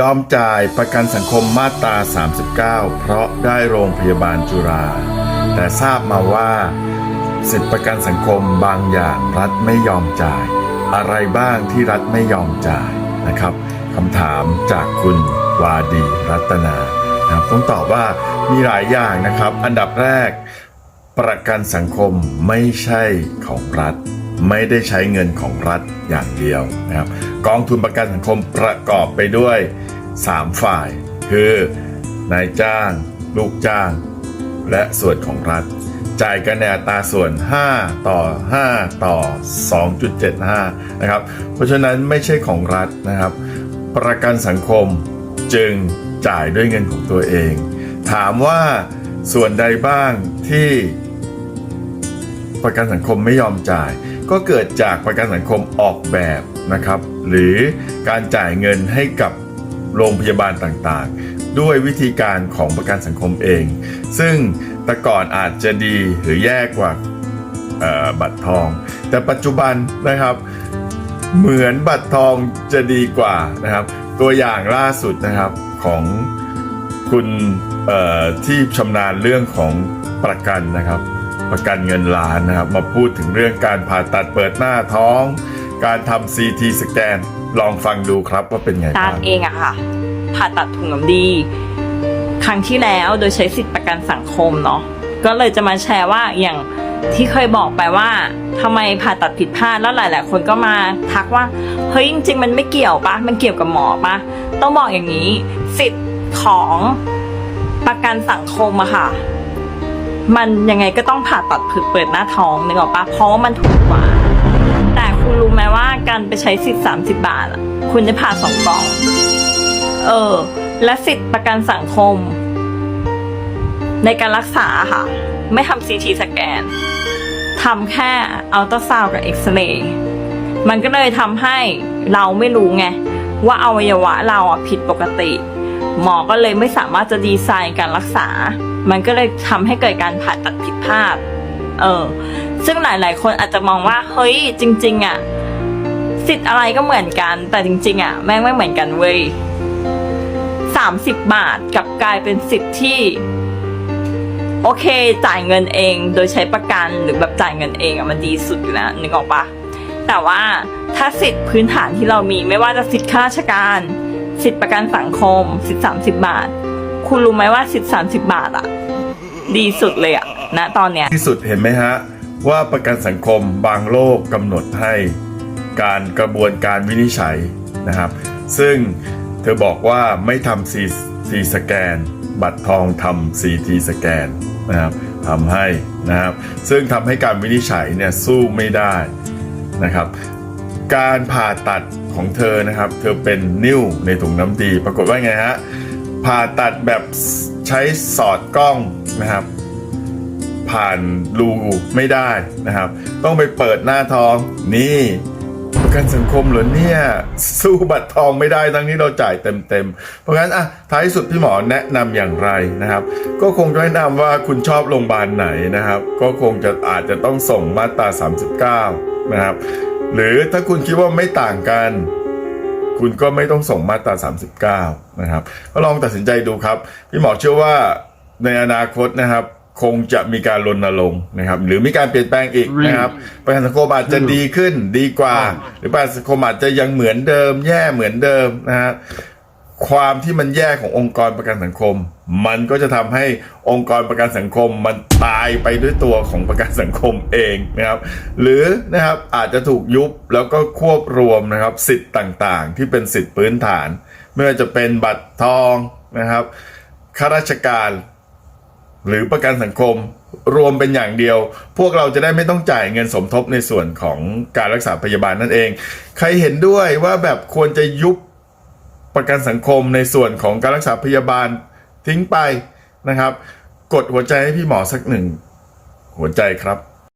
ยอมจ่ายประกันสังคมมาตรา 39 เพราะได้โรงพยาบาลจุฬาแต่ทราบมาว่า สิทธิประกันสังคมบางอย่างรัฐไม่ยอมจ่าย อะไรบ้างที่รัฐไม่ยอมจ่ายนะครับคำถามจากคุณวาดีรัตนานะครับต้องตอบว่ามีหลายอย่างนะครับ อันดับแรก ประกันสังคมไม่ใช่ของรัฐ ไม่ได้ใช้เงินของรัฐอย่างเดียวนะครับกองทุนประกันสังคมประกอบไปด้วย 3 ฝ่าย คือนายจ้าง ลูกจ้าง และส่วนของรัฐ จ่ายกันในอัตราส่วน 5 ต่อ 5 ต่อ 2.75 นะครับ เพราะฉะนั้นไม่ใช่ของรัฐนะครับ ประกันสังคมจึงจ่ายด้วยเงินของตัวเอง ถามว่าส่วนใดบ้างที่ ประกันสังคมไม่ยอมจ่าย ก็เกิดจากประกันสังคมออกแบบนะครับ หรือการจ่ายเงินให้กับโรงพยาบาลต่างๆ ด้วยวิธีการของประกันสังคมเอง ซึ่งแต่ก่อนอาจจะดีหรือแย่กว่าบัตรทอง แต่ปัจจุบันนะครับเหมือนบัตรทองจะดีกว่านะครับ ตัวอย่างล่าสุดนะครับของคุณที่ชำนาญเรื่องของประกันนะครับ ประกันเงินล้านนะครับมาพูดถึงเรื่องการผ่าตัดเปิดหน้าท้อง การทำ CT สแกนลองฟังดูครับว่าเป็นไงตาบ้างเองอะค่ะ ผ่าตัดถุงน้ำดี ครั้งที่แล้วโดยใช้สิทธิประกันสังคมเนาะก็เลยจะมาแชร์ว่าอย่างที่เคยบอกไปว่าทำไมผ่าตัดผิดพลาดแล้วหลาย ๆ คนก็มาทักว่าเฮ้ยจริง ๆ มันไม่เกี่ยวปะมันเกี่ยวกับหมอปะต้องบอกอย่างนี้ สิทธิ์ของประกันสังคมอะค่ะ มันยังไงก็ต้องผ่าตัดผึกเปิดหน้าท้องนึกออกปะเพราะว่ามันถูกกว่า แต่คุณรู้ไหมว่าการไปใช้สิทธิ์30บบาทอะคุณจะผ่าสองกล่อง เออ และสิทธิ์ประกันสังคม ในการรักษาค่ะ ไม่ทำซีทีสแกนทำแค่อัลตราซาวกับเอ็กซเรย์มันก็เลยทำให้เราไม่รู้ไง ว่าอวัยวะเราอะผิดปกติ หมอก็เลยไม่สามารถจะดีไซน์การรักษา มันก็เลยทำให้เกิดการผ่าตัดผิดพลาด เออ ซึ่งหลาย ๆ คนอาจจะมองว่า เฮ้ย จริง ๆอะ สิทธิ์อะไรก็เหมือนกัน แต่จริง ๆอะ แม่งไม่เหมือนกันเว้ยสามสิบบาทกับกลายเป็นสิทธิ์ที่ โอเค จ่ายเงินเอง โดยใช้ประกันหรือแบบจ่ายเงินเองอะมันดีสุดอยู่แล้วนึกออกปะแต่ว่าถ้าสิทธิ์พื้นฐานที่เรามีไม่ว่าจะสิทธิ์ข้าราชการ สิทธิประกันสังคมสิทธิสามสิบบาท คุณรู้ไหมว่าสิทธิสามสิบบาทอะดีสุดเลยอะนะตอนเนี้ย ที่สุดเห็นไหมฮะ ว่าประกันสังคมบางโลกกำหนดให้การกระบวนการวินิจฉัยนะครับ ซึ่งเธอบอกว่าไม่ทำซีทีสแกน บัตรทองทำซีทีสแกนนะครับทำให้นะครับ ซึ่งทำให้การวินิจฉัยเนี่ยสู้ไม่ได้นะครับ การผ่าตัดของเธอนะครับ เธอเป็นนิ้วในถุงน้ำดี ปรากฏว่าไงฮะผ่าตัดแบบใช้สอดกล้องนะครับ ผ่านรูไม่ได้นะครับ ต้องไปเปิดหน้าท้องนี่ประกันสังคมเหรอเนี่ยสู้บัตรทองไม่ได้ทั้งที่เราจ่ายเต็มๆ เพราะงั้นอะท้ายสุดพี่หมอแนะนำอย่างไรนะครับ ก็คงจะแนะนำว่าคุณชอบโรงพยาบาลไหนนะครับ ก็คงจะอาจจะต้องส่งมาตรา 39 นะครับ หรือถ้าคุณคิดว่าไม่ต่างกัน คุณก็ไม่ต้องส่งมาตรา 39 นะครับ ก็ลองตัดสินใจดูครับ พี่หมอเชื่อว่าในอนาคตนะครับคงจะมีการรณรงค์นะครับ หรือมีการเปลี่ยนแปลงอีกนะครับ ประกันสังคมอาจจะดีขึ้นดีกว่า หรือประกันสังคมอาจจะยังเหมือนเดิม แย่เหมือนเดิมนะฮะความที่มันแย่ขององค์กรประกันสังคม มันก็จะทำให้องค์กรประกันสังคมมันตายไปด้วยตัวของประกันสังคมเองนะครับ หรือนะครับอาจจะถูกยุบแล้วก็ควบรวมนะครับสิทธิ์ต่างๆ ที่เป็นสิทธิ์พื้นฐาน ไม่ว่าจะเป็นบัตรทองนะครับข้าราชการ หรือประกันสังคมรวมเป็นอย่างเดียว พวกเราจะได้ไม่ต้องจ่ายเงินสมทบในส่วนของการรักษาพยาบาลนั่นเอง ใครเห็นด้วยว่าแบบควรจะยุบประกันสังคมในส่วนของการรักษาพยาบาล ทิ้งไปนะครับ กดหัวใจให้พี่หมอสักหนึ่งหัวใจครับ